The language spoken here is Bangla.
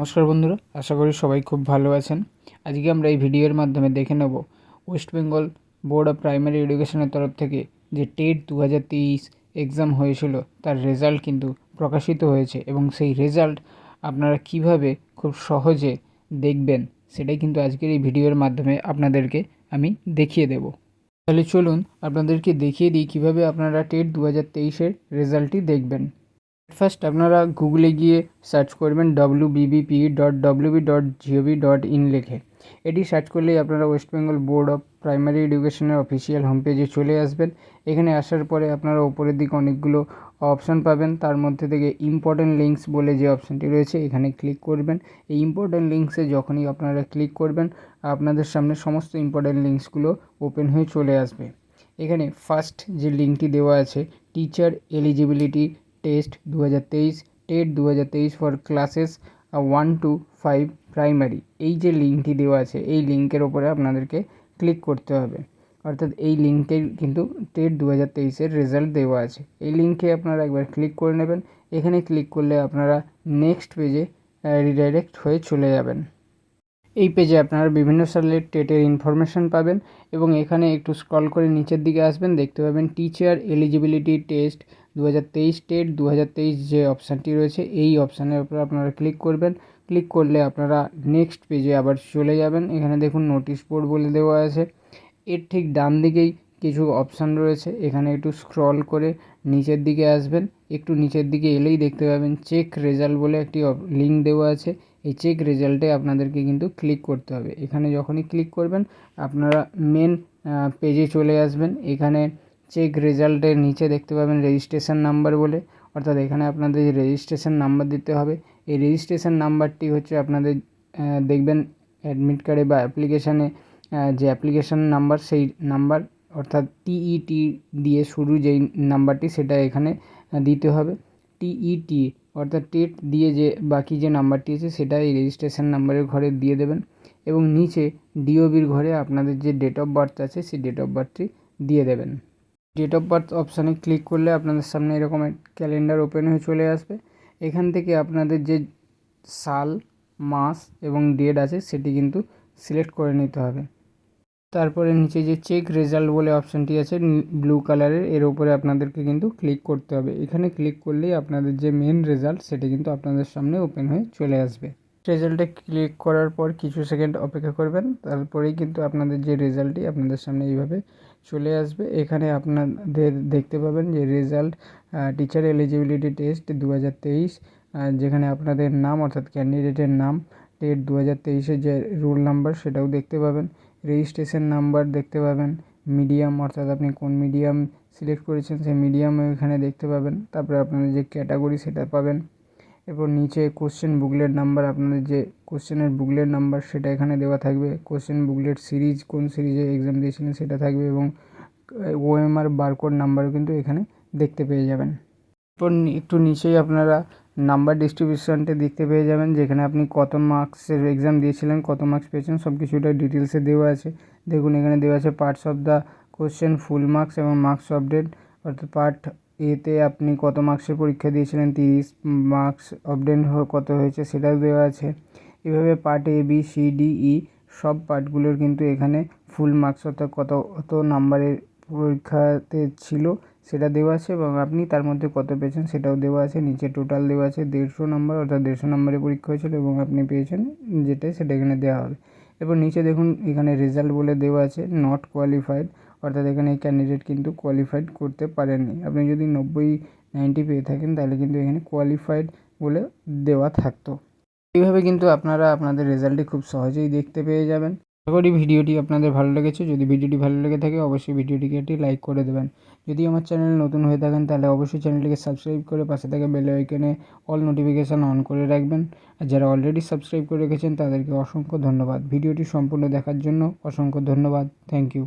নমস্কার বন্ধুরা, আশা করি সবাই খুব ভালো আছেন। আজকে আমরা এই ভিডিওর মাধ্যমে দেখে নেব West Bengal Board of Primary এডুকেশনের তরফ থেকে যে টেট দু হাজার তেইশ এক্সাম হয়েছিল, তার রেজাল্ট কিন্তু প্রকাশিত হয়েছে এবং সেই রেজাল্ট আপনারা কীভাবে খুব সহজে দেখবেন সেটাই কিন্তু আজকের এই ভিডিওর মাধ্যমে আপনাদেরকে আমি দেখিয়ে দেব। তাহলে চলুন আপনাদেরকে দেখিয়ে দিই কীভাবে আপনারা টেট দু হাজার তেইশের রেজাল্টটি দেখবেন। ফার্স্ট আপনারা গুগলে গিয়ে সার্চ করবেন W BBP dot WB dot GOV dot in লেখে। এটি সার্চ করলেই আপনারা West Bengal Board of Primary এডুকেশনের অফিসিয়াল হোম পেজে চলে আসবেন। এখানে আসার পরে আপনারা ওপরের দিকে অনেকগুলো অপশান পাবেন। তার মধ্যে থেকে ইম্পর্টেন্ট লিঙ্কস বলে যে অপশানটি রয়েছে, এখানে ক্লিক করবেন। এই ইম্পর্টেন্ট লিঙ্কসে যখনই আপনারা ক্লিক করবেন, আপনাদের সামনে সমস্ত ইম্পর্টেন্ট লিঙ্কসগুলো ওপেন হয়ে চলে আসবে। এখানে ফার্স্ট যে লিঙ্কটি দেওয়া আছে টিচার এলিজিবিলিটি টেস্ট দু হাজার তেইশ, টেট দু হাজার তেইশ for classes one to five primary. এই যে লিঙ্কটি দেওয়া আছে, এই লিঙ্কের ওপরে আপনাদেরকে ক্লিক করতে হবে। অর্থাৎ এই লিঙ্কে কিন্তু টেট দু হাজার তেইশের রেজাল্ট দেওয়া আছে। এই লিঙ্কে আপনারা একবার ক্লিক করে নেবেন। এখানে ক্লিক করলে আপনারা নেক্সট পেজে রিডাইরেক্ট হয়ে চলে যাবেন। এই পেজে আপনারা বিভিন্ন সালের টেটের ইনফরমেশান পাবেন এবং এখানে একটু স্ক্রল করে নিচের দিকে আসবেন। দেখতে পাবেন টিচার এলিজিবিলিটি টেস্ট দু হাজার তেইশ টেট দু হাজার তেইশ যে অপশানটি রয়েছে, এই অপশানের উপর আপনারা ক্লিক করবেন। ক্লিক করলে আপনারা নেক্সট পেজে আবার চলে যাবেন। এখানে দেখুন নোটিশ বোর্ড বলে দেওয়া আছে। এর ঠিক ডান দিকেই কিছু অপশান রয়েছে। এখানে একটু স্ক্রল করে নিচের দিকে আসবেন। একটু নিচের দিকে এলেই দেখতে পাবেন চেক রেজাল্ট বলে একটি লিঙ্ক দেওয়া আছে। এই চেক রেজাল্টে আপনাদেরকে কিন্তু ক্লিক করতে হবে। এখানে যখনই ক্লিক করবেন, আপনারা মেন পেজে চলে আসবেন। এখানে চেক রেজাল্টের নিচে দেখতে পাবেন রেজিস্ট্রেশন নাম্বার বলে। অর্থাৎ এখানে আপনাদের রেজিস্ট্রেশন নাম্বার দিতে হবে, এই রেজিস্ট্রেশন নাম্বারটি হচ্ছে আপনাদের দেখবেন অ্যাডমিট কার্ডে বা অ্যাপ্লিকেশানে যে অ্যাপ্লিকেশান নাম্বার সেই নাম্বার, অর্থাৎ টিইটি দিয়ে শুরু যেই নাম্বারটি সেটা এখানে দিতে হবে। টিইটি অর্থাৎ টেট দিয়ে যে বাকি যে নাম্বারটি আছে সেটা এই রেজিস্ট্রেশন নাম্বারের ঘরে দিয়ে দেবেন। এবং নিচে ডিওবির ঘরে আপনাদের যে ডেট অফ বার্থ আছে সেই ডেট অফ বার্থটি দিয়ে দেবেন। ডেট অফ বার্থ অপশানে ক্লিক করলে আপনাদের সামনে এরকম ক্যালেন্ডার ওপেন হয়ে চলে আসবে। এখান থেকে আপনাদের যে সাল, মাস এবং ডেট আছে সেটি কিন্তু সিলেক্ট করে নিতে হবে। তারপরে নিচে যে চেক রেজাল্ট বলে অপশানটি আছে ব্লু কালারের এর উপরে আপনাদেরকে কিন্তু ক্লিক করতে হবে। এখানে ক্লিক করলেই আপনাদের যে মেন রেজাল্ট সেটি কিন্তু আপনাদের সামনে ওপেন হয়ে চলে আসবে। রেজাল্টে ক্লিক করার পর কিছু সেকেন্ড অপেক্ষা করবেন। তারপরেই কিন্তু আপনাদের যে রেজাল্টটি আপনাদের সামনে এইভাবে চলে আসবে। এখানে আপনাদের দেখতে পাবেন যে রেজাল্ট টিচার এলিজিবিলিটি টেস্ট দু হাজার তেইশ যেখানে আপনাদের নাম অর্থাৎ ক্যান্ডিডেটের নাম ডেট দু হাজার যে রোল নাম্বার সেটাও দেখতে পাবেন। রেজিস্ট্রেশন নাম্বার দেখতে পাবেন। মিডিয়াম অর্থাৎ আপনি কোন মিডিয়াম সিলেক্ট করেছেন সেই মিডিয়ামও এখানে দেখতে পাবেন। তারপরে আপনাদের যে ক্যাটাগরি সেটা পাবেন। এরপর নিচে কোশ্চেন বুকলেট নাম্বার আপনাদের যে কোশ্চেনের বুকলেট নাম্বার সেটা এখানে দেওয়া থাকবে। কোশ্চেন বুকলেট সিরিজ কোন সিরিজে এক্সাম দিয়েছিলেন সেটা থাকবে এবং ওএমআর বারকোড নাম্বারও কিন্তু এখানে দেখতে পেয়ে যাবেন। এরপর একটু নিচেই আপনারা নাম্বার ডিস্ট্রিবিউশনটা দেখতে পেয়ে যাবেন, যেখানে আপনি কত মার্কসের এক্সাম দিয়েছিলেন, কত মার্কস পেয়েছেন সব কিছুটা ডিটেলসে দেওয়া আছে। দেখুন, এখানে দেওয়া আছে parts of the question full marks এবং মার্কস আপডেট অর্থাৎ পার্ট এতে আপনি কত মার্কসের পরীক্ষা দিয়েছিলেন? তিরিশ মার্কস আপডেট কত হয়েছে সেটাও দেওয়া আছে। এভাবে part A B C D E সব পার্টগুলোর কিন্তু এখানে ফুল মার্কস অর্থাৎ কত কত নাম্বারের পরীক্ষাতে ছিল সেটা দেওয়া আছে এবং আপনি তার মধ্যে কত পেয়েছেন সেটাও দেওয়া আছে। নিচে টোটাল দেওয়া আছে দেড়শো নাম্বার অর্থাৎ দেড়শো নাম্বারের পরীক্ষা হয়েছিল এবং আপনি পেয়েছেন যেটাই সেটা এখানে দেওয়া হবে। এরপর নিচে দেখুন এখানে রেজাল্ট বলে দেওয়া আছে নট কোয়ালিফাইড অর্থাৎ এখানে এই ক্যান্ডিডেট কিন্তু কোয়ালিফাইড করতে পারেননি। আপনি যদি নব্বই নাইনটি পেয়ে থাকেন, তাহলে কিন্তু এখানে কোয়ালিফাইড বলে দেওয়া থাকতো। এইভাবে কিন্তু আপনারা আপনাদের রেজাল্টটি খুব সহজেই দেখতে পেয়ে যাবেন। আশা করি ভিডিওটি আপনাদের ভালো লেগেছে। যদি ভিডিওটি ভালো লেগে থাকে, অবশ্যই ভিডিওটিকে একটি লাইক করে দেবেন। যদি আমার চ্যানেল নতুন হয়ে থাকেন, তাহলে অবশ্যই চ্যানেলটিকে সাবস্ক্রাইব করে পাশে থাকা বেল আইকনে অল নোটিফিকেশান অন করে রাখবেন। আর যারা অলরেডি সাবস্ক্রাইব করে রেখেছেন, তাদেরকে অসংখ্য ধন্যবাদ। ভিডিওটি সম্পূর্ণ দেখার জন্য অসংখ্য ধন্যবাদ। Thank you